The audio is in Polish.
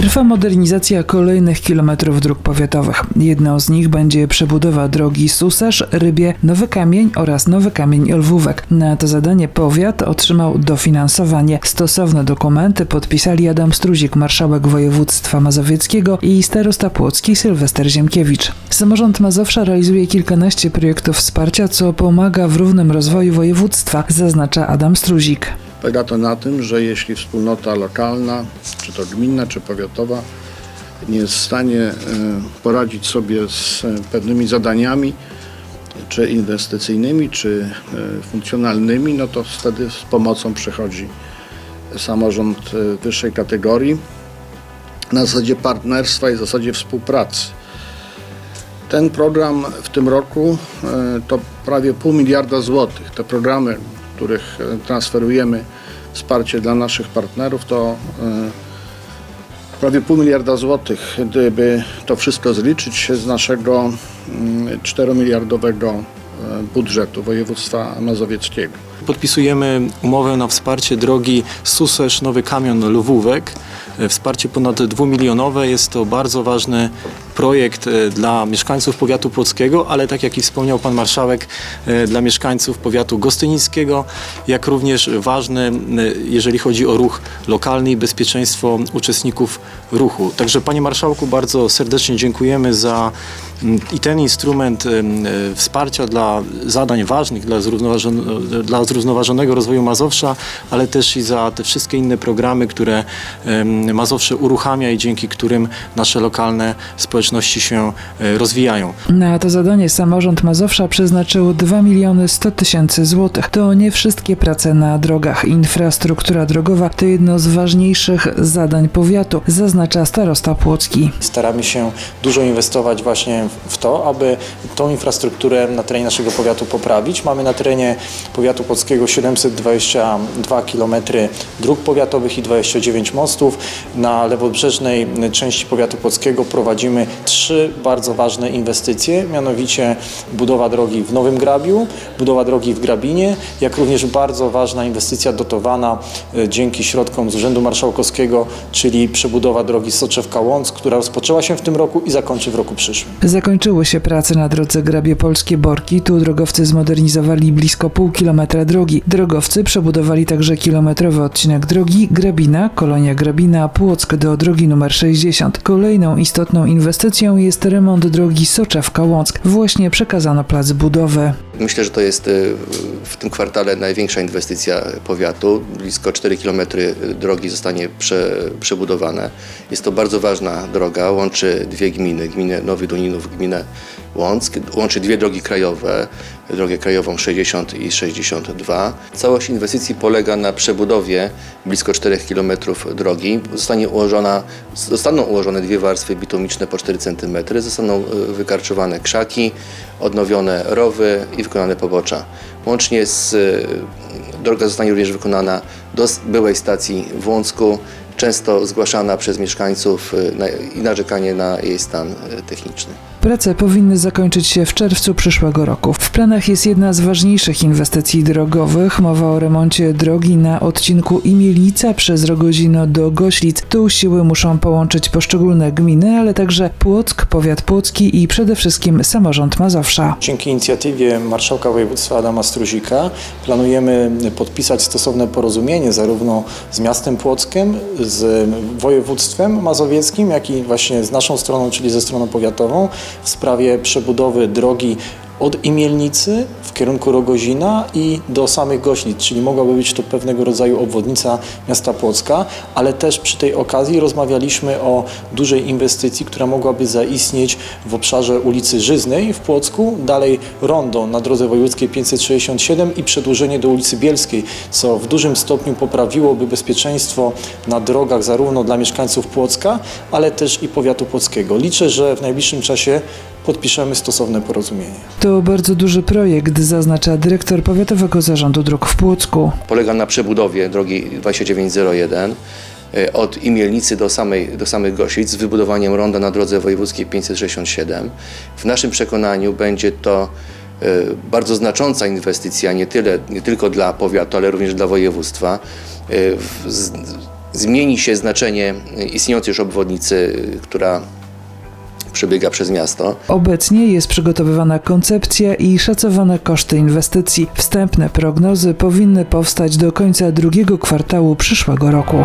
Trwa modernizacja kolejnych kilometrów dróg powiatowych. Jedną z nich będzie przebudowa drogi Susarz, Rybie, Nowy Kamień oraz Nowy Kamień Lwówek. Na to zadanie powiat otrzymał dofinansowanie. Stosowne dokumenty podpisali Adam Struzik, marszałek województwa mazowieckiego i starosta płocki Sylwester Ziemkiewicz. Samorząd Mazowsza realizuje kilkanaście projektów wsparcia, co pomaga w równym rozwoju województwa, zaznacza Adam Struzik. Polega to na tym, że jeśli wspólnota lokalna, czy to gminna, czy powiatowa, nie jest w stanie e, poradzić sobie z e, pewnymi zadaniami, czy inwestycyjnymi, czy e, funkcjonalnymi, no to wtedy z pomocą przychodzi samorząd wyższej kategorii na zasadzie partnerstwa i zasadzie współpracy. Ten program w tym roku to prawie pół miliarda złotych. Te programy, których e, transferujemy wsparcie dla naszych partnerów, to e, prawie pół miliarda złotych. Gdyby to wszystko zliczyć z naszego 4-miliardowego budżetu województwa mazowieckiego. Podpisujemy umowę na wsparcie drogi Susesz Nowy Kamion Lwówek. E, Wsparcie ponad dwumilionowe. Jest to bardzo ważny projekt e, dla mieszkańców powiatu płockiego, ale tak jak i wspomniał pan marszałek, e, dla mieszkańców powiatu gostynickiego, jak również ważny, jeżeli chodzi o ruch lokalny i bezpieczeństwo uczestników ruchu. Także panie marszałku, bardzo serdecznie dziękujemy za i ten instrument e, wsparcia dla zadań ważnych dla, zrównoważono, dla zrównoważonego rozwoju Mazowsza, ale też i za te wszystkie inne programy, które Mazowsze uruchamia i dzięki którym nasze lokalne społeczności się e, rozwijają. Na to zadanie samorząd Mazowsza przeznaczył 2 miliony 100 tysięcy złotych. To nie wszystkie prace na drogach. Infrastruktura drogowa to jedno z ważniejszych zadań powiatu, zaznacza starosta Płocki. Staramy się dużo inwestować właśnie w to, aby tą infrastrukturę na terenie naszego powiatu poprawić. Mamy na terenie powiatu polskiego 722 km dróg powiatowych i 29 mostów. Na lewobrzeżnej części powiatu polskiego prowadzimy trzy bardzo ważne inwestycje, mianowicie budowa drogi w Nowym Grabiu, budowa drogi w Grabinie, jak również bardzo ważna inwestycja dotowana e, dzięki środkom z Urzędu Marszałkowskiego, czyli przebudowa drogi Soczewka-Łąck, która rozpoczęła się w tym roku i zakończy w roku przyszłym. Zakończyły się prace na drodze Grabie Polskie Borki. Tu drogowcy zmodernizowali blisko pół kilometra drogi. Drogowcy przebudowali także kilometrowy odcinek drogi Grabina, Kolonia Grabina, Płock do drogi numer 60. Kolejną istotną inwestycją jest remont drogi Soczewka-Łąck. Właśnie przekazano plac budowy. Myślę, że to jest y, w tym kwartale największa inwestycja powiatu. Blisko 4 km drogi zostanie prze, przebudowane. Jest to bardzo ważna droga, łączy dwie gminy, gminę Nowy Duninów, gminę Łąck, łączy dwie drogi krajowe, drogę krajową 60 i 62. Całość inwestycji polega na przebudowie blisko 4 km drogi. Zostanie ułożona, zostaną ułożone dwie warstwy bitumiczne po 4 cm, zostaną y, wykarczowane krzaki, odnowione rowy i wykonane pobocza. Łącznie z y, droga zostanie również wykonana do byłej stacji w Łącku, często zgłaszana przez mieszkańców y, i narzekanie na jej stan y, techniczny. Prace powinny zakończyć się w czerwcu przyszłego roku. W planach jest jedna z ważniejszych inwestycji drogowych. Mowa o remoncie drogi na odcinku Imielica przez Rogozino do Goślic. Tu siły muszą połączyć poszczególne gminy, ale także Płock, powiat płocki i przede wszystkim samorząd Mazowsza. Dzięki inicjatywie marszałka województwa Adama Struzika planujemy podpisać stosowne porozumienie zarówno z miastem Płockiem, z województwem mazowieckim, jak i właśnie z naszą stroną, czyli ze stroną powiatową w sprawie przebudowy drogi od Imielnicy w kierunku Rogozina i do samych Goślic, czyli mogłaby być to pewnego rodzaju obwodnica miasta Płocka, ale też przy tej okazji rozmawialiśmy o dużej inwestycji, która mogłaby zaistnieć w obszarze ulicy Żyznej w Płocku, dalej rondo na drodze wojewódzkiej 567 i przedłużenie do ulicy Bielskiej, co w dużym stopniu poprawiłoby bezpieczeństwo na drogach zarówno dla mieszkańców Płocka, ale też i powiatu płockiego. Liczę, że w najbliższym czasie podpiszemy stosowne porozumienie. To bardzo duży projekt, zaznacza dyrektor Powiatowego Zarządu Dróg w Płocku. Polega na przebudowie drogi 2901 y, od Imielnicy do, samej, do samych Gosic z wybudowaniem ronda na drodze wojewódzkiej 567. W naszym przekonaniu będzie to y, bardzo znacząca inwestycja, nie, tyle, nie tylko dla powiatu, ale również dla województwa. Z- zmieni się znaczenie istniejącej już obwodnicy, która przebiega przez miasto. Obecnie jest przygotowywana koncepcja i szacowane koszty inwestycji. Wstępne prognozy powinny powstać do końca drugiego kwartału przyszłego roku.